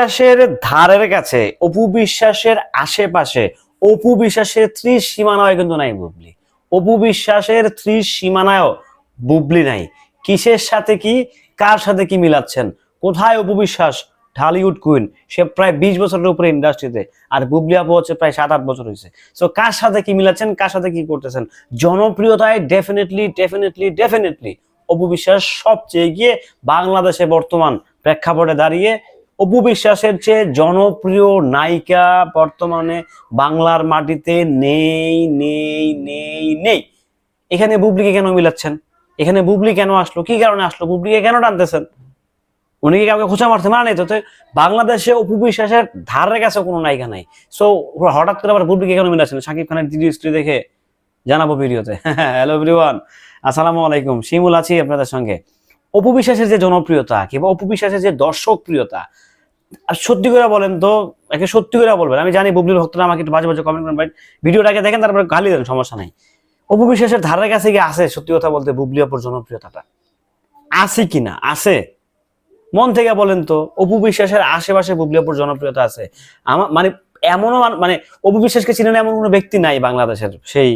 বিশ্বাসের ধারের কাছে অপু বিশ্বাসের আশেপাশে অপু বিশ্বাসের ত্রিশ সীমানায় কিন্তু নাই বুবলি। অপু বিশ্বাসের ত্রিশ সীমানায়ও বুবলি নাই। কিসের সাথে কি, কার সাথে কি মিলাচ্ছেন? কোথায় অপু বিশ্বাস ঢালিউড কুইন, সে প্রায় বিশ বছরের উপরে ইন্ডাস্ট্রিতে, আর বুবলি আপু হচ্ছে প্রায় সাত আট বছর হয়েছে। সো কার সাথে কি মিলাচ্ছেন, কার সাথে কি করতেছেন? জনপ্রিয়তায় definitely definitely definitely Apu Biswas সবচেয়ে গিয়ে বাংলাদেশে বর্তমান প্রেক্ষাপটে দাঁড়িয়ে অপু বিশ্বাসের চেয়ে জনপ্রিয় নায়িকা বর্তমানে বাংলার মাটিতে নেই নেই নেই নেই। এখানে বুবলিকে কেন মিলাচ্ছেন? এখানে বুবলি কেন আসলো? কি কারণে আসলো? বুবলিকে কেন টানতেছেন? উনি কি কাউকে খোঁচা মারতে মানে তো বাংলাদেশে অপু বিশ্বাসের ধারের কাছে কোনো নায়িকা নাই। সো হঠাৎ করে আবার বুবলিকে কেন মিলাচ্ছেন? শাকিব খানের দ্বিতীয় স্ত্রী দেখে জানাব ভিডিওতে। হ্যালো এভরিওয়ান আসসালামু আলাইকুম। শিমুল আছি আপনাদের সঙ্গে। অপু বিশ্বাসের যে জনপ্রিয়তা, কিংবা অপু বিশ্বাসের যে দর্শক প্রিয়তা সত্যি করে বলেন তো, একে সত্যি করে বলবেন। আমি জানি বুবলির ভক্তরা আমাকে একটু বাজে বাজে কমেন্ট করেন বাট ভিডিওটাকে দেখেন, তারপরে গালি দেন, সমস্যা নাই। অপু বিশ্বাসের ধারের কাছে গিয়ে আছে সত্যি কথা বলতে বুবলি অপুর জনপ্রিয়তাটা। আছে কিনা আছে। মন থেকে বলেন তো, অপু বিশ্বাসের আশেপাশে বুবলি অপুর জনপ্রিয়তা আছে। আমার মানে এমনও মানে অপু বিশ্বাসকে চিনেন এমন কোনো ব্যক্তি নাই বাংলাদেশের। সেই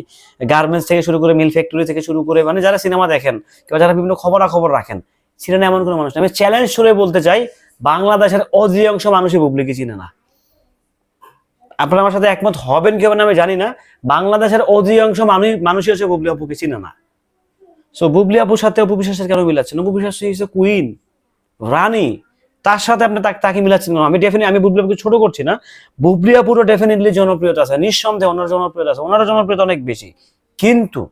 গার্মেন্টস থেকে শুরু করে মিল ফ্যাক্টরি থেকে শুরু করে মানে যারা সিনেমা দেখেন, কিংবা যারা বিভিন্ন খবরাখবর রাখেন, চিনেন এমন কোনো মানুষ। আমি চ্যালেঞ্জ করে বলতে চাই বাংলাদেশের অধিকাংশ মানুষই বুবলিকে চিনে না। আপনারা আমার সাথে একমত হবেন কেউ না আমি জানি না। বাংলাদেশের অধিকাংশ মানুষ মানুষই হচ্ছে বুবলি আপুকে চিনে না। সো বুবলি আপুর সাথে অপু বিশ্বাসের কেন মিলাচ্ছেন? অপু বিশ্বাস ইজ কুইন রানী। তার সাথে আপনি তাকে তাকে মিলাচ্ছেন? আমি ডেফিনেটলি আমি বুবলি আপুকে ছোট করছি না। বুবলি আপুরও ডেফিনেটলি জনপ্রিয়তা আছে। নিঃসন্দেহে ওনার জনপ্রিয়তা আছে। ওনারও জনপ্রিয়তা অনেক বেশি। কিন্তু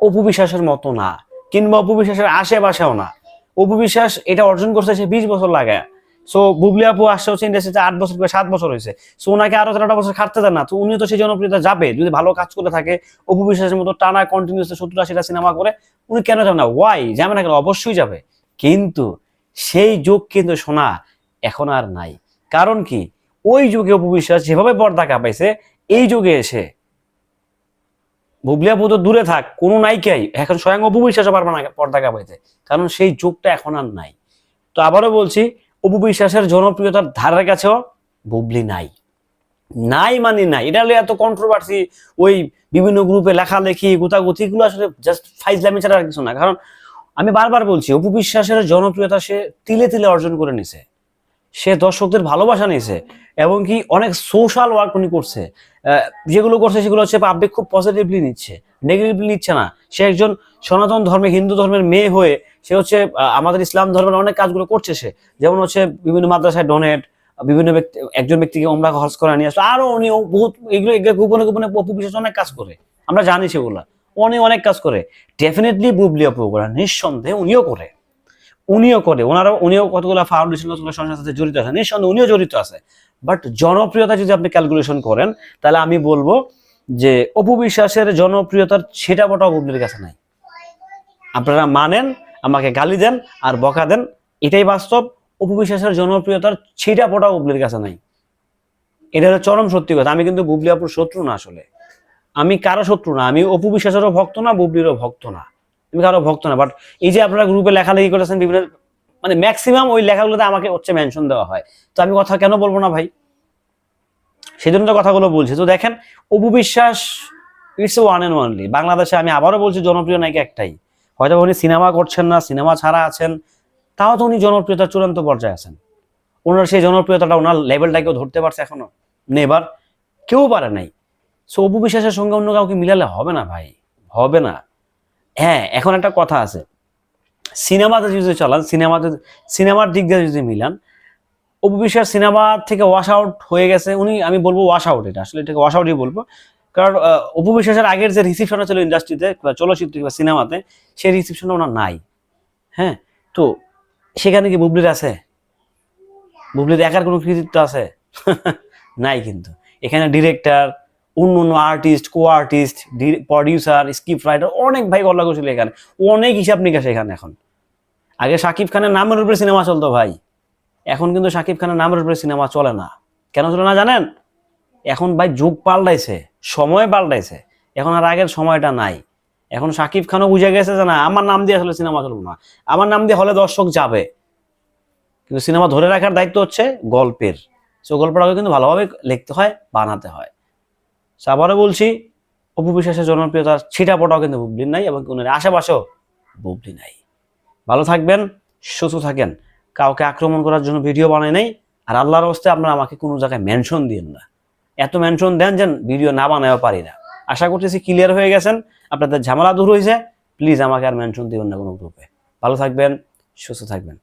অপু বিশ্বাসের মতো না। কিংবা অপু বিশ্বাসের আশেপাশেও না। অপু বিশ্বাস এটা অর্জন করছে, সে বিশ বছর লাগায় সো বুবলি আপু আসছে হচ্ছে ইন্ডাস্ট্রিতে আট বছর বা সাত বছর হয়েছে। সো ওনাকে আরও তেরোটা বছর খাটতে দেন না। তো উনিও তো সেই জনপ্রিয়তা যাবে। যদি ভালো কাজ করে থাকে, অপু বিশ্বাসের মতো টানা কন্টিনিউস সত্তর আশিটা সিনেমা করে, উনি কেন যাবে না? ওয়াই যাবে না কেন? অবশ্যই যাবে। কিন্তু সেই যুগ কিন্তু শোনা এখন আর নাই। কারণ কি? ওই যুগে অপু বিশ্বাস যেভাবে পর্দা কাঁপাইছে, এই যুগে এসে বুবলি আপু তো দূরে থাক, কোনো নায়িকাই এখন স্বয়ং অপু বিশ্বাসও পারবে না পর্দা কাঁপাইতে কারণ সেই যুগটা এখন আর নাই। তো আবারও বলছি, অপু বিশ্বাসের জনপ্রিয়তার ধারের কাছেও বুবলি নাই। নাই মানে নাই। এটা হলো এত কন্ট্রোভার্সি ওই বিভিন্ন গ্রুপে লেখালেখি, গুতাগুতি, এগুলো আসলে জাস্ট ফাইজলামি ছাড়া আর কিছু না। কারণ আমি বারবার বলছি, অপু বিশ্বাসের জনপ্রিয়তা সে তিলে তিলে অর্জন করে নিছে। সে দর্শকদের ভালোবাসা নিয়েছে এবং কি অনেক সোশ্যাল ওয়ার্ক উনি করছে। যেগুলো করছে সেগুলো হচ্ছে পাবলিক খুব পজিটিভলি নিচ্ছে নেগেটিভলি নিচ্ছে না। সে একজন সনাতন ধর্মে, হিন্দু ধর্মের মেয়ে হয়ে সে হচ্ছে আমাদের ইসলাম ধর্মের অনেক কাজগুলো করছে সে। যেমন হচ্ছে বিভিন্ন মাদ্রাসায় ডোনেট বিভিন্ন ব্যক্তি, একজন ব্যক্তিকে ওমরা খরচ করে নিয়ে আসলো। আরও উনি বহুত এগুলো গোপনে গোপনে অপু বিশ্বাস অনেক কাজ করে। আমরা জানি সেগুলা। উনি অনেক কাজ করে। ডেফিনেটলি বুবলি অপু নিঃসন্দেহে উনিও করে। উনিও করে। ওনারও উনিও কতগুলো ফাউন্ডেশন কতগুলো সংস্থার সাথে জড়িত আছে? নিঃসন্দেহে উনিও জড়িত আছে। বাট জনপ্রিয়তা যদি আপনি ক্যালকুলেশন করেন, তাহলে আমি বলব যে অপু বিশ্বাসের জনপ্রিয়তার সেটা বটা বুবলির কাছে নাই। আপনারা মানেন, আমাকে গালি দেন আর বকা দেন, এটাই বাস্তব। অপু বিশ্বাসের জনপ্রিয়তার ছিটা ফোটা বুবলির কাছে নাই। এটা হলো চরম সত্যি কথা। আমি কিন্তু বুবলি আপুর শত্রু না আসলে। আমি কারও শত্রু না। আমি অপু বিশ্বাসেরও ভক্ত না, বুবলিরও ভক্ত না। আমি কারও ভক্ত না বাট এই যে আপনারা গ্রুপে লেখালেখি করেছেন বিভিন্ন মানে ম্যাক্সিমাম ওই লেখাগুলোতে আমাকে হচ্ছে মেনশন দেওয়া হয়। তো আমি কথা কেন বলব না ভাই? সেই জন্য তো কথাগুলো বলছি। তো দেখেন, Apu Biswas it's one and only বাংলাদেশে আমি আবারও বলছি, জনপ্রিয় নায়িকা একটাই। হয়তো উনি সিনেমা করছেন না, সিনেমা ছাড়া আছেন, তাও তো উনি জনপ্রিয়তার চূড়ান্ত পর্যায়ে আছেন। ওনার সেই জনপ্রিয়তাটা, ওনার লেভেলটা কেউ ধরতে পারছে এখনও। নেবার কেউ পারে নাই। সো অপু বিশ্বাসের সঙ্গে অন্য কাউকে মিলালে হবে না ভাই। হবে না। হ্যাঁ এখন একটা কথা আছে। সিনেমাতে যদি চলান, সিনেমাতে, সিনেমার দিক দিয়ে যদি মিলান, অপু বিশ্বাস সিনেমা থেকে ওয়াশ আউট হয়ে গেছে। উনি, আমি বলব ওয়াশ আউট এটা, আসলে এটাকে ওয়াশ আউটই বলব। কারণ অপু বিশ্বাসের আগের যে রিসিপশনটা ছিল ইন্ডাস্ট্রিতে চলচ্চিত্র কিংবা সিনেমাতে, সেই রিসিপশনটা ওনার নাই। হ্যাঁ তো সেখানে কি বুবলির আছে? বুবলির একার কোনো কৃতিত্ব আছে? নাই কিন্তু। এখানে ডিরেক্টর অন্য অন্য artist co artist producer script writer অনেক ভাই গল্লা করছিল এখানে। অনেক হিসাব নিকাশ এখানে এখন। আগে শাকিব খানের নামের উপরে সিনেমা চলতো ভাই। এখন কিন্তু শাকিব খানের নামের উপরে সিনেমা চলে না। কেন চলে না জানেন? এখন ভাই যুগ পাল্টাইছে, সময় পাল্টাইছে। এখন আর আগের সময়টা নাই। এখন শাকিব খানও বুঝে গেছে যে না, আমার নাম দিয়ে আসলে সিনেমা চলবো না। আমার নাম দিয়ে হলে দর্শক যাবে। কিন্তু সিনেমা ধরে রাখার দায়িত্ব হচ্ছে গল্পের। সো গল্পটাকে কিন্তু ভালোভাবে লিখতে হয়, বানাতে হয়। আবারও বলছি, অপু বিশ্বাসের জনপ্রিয়তার ছিটাপটাও কিন্তু বুবলির নাই এবং কোনো আশেপাশেও বুবলি নাই। ভালো থাকবেন, সুস্থ থাকেন, কাউকে আক্রমণ করার জন্য ভিডিও বানাই নাই, আর আল্লাহর হস্তে আপনারা আমাকে কোনো জায়গায় মেনশন দিন না। এত মেনশন দেন যেন ভিডিও না বানাতে পারি না। আশা করতেছি ক্লিয়ার হয়ে গেছেন, আপনাদের ঝামেলা দূর হয়েছে প্লিজ আমাকে আর মেনশন দিবেন না কোনো গ্রুপে ভালো থাকবেন, সুস্থ থাকবেন।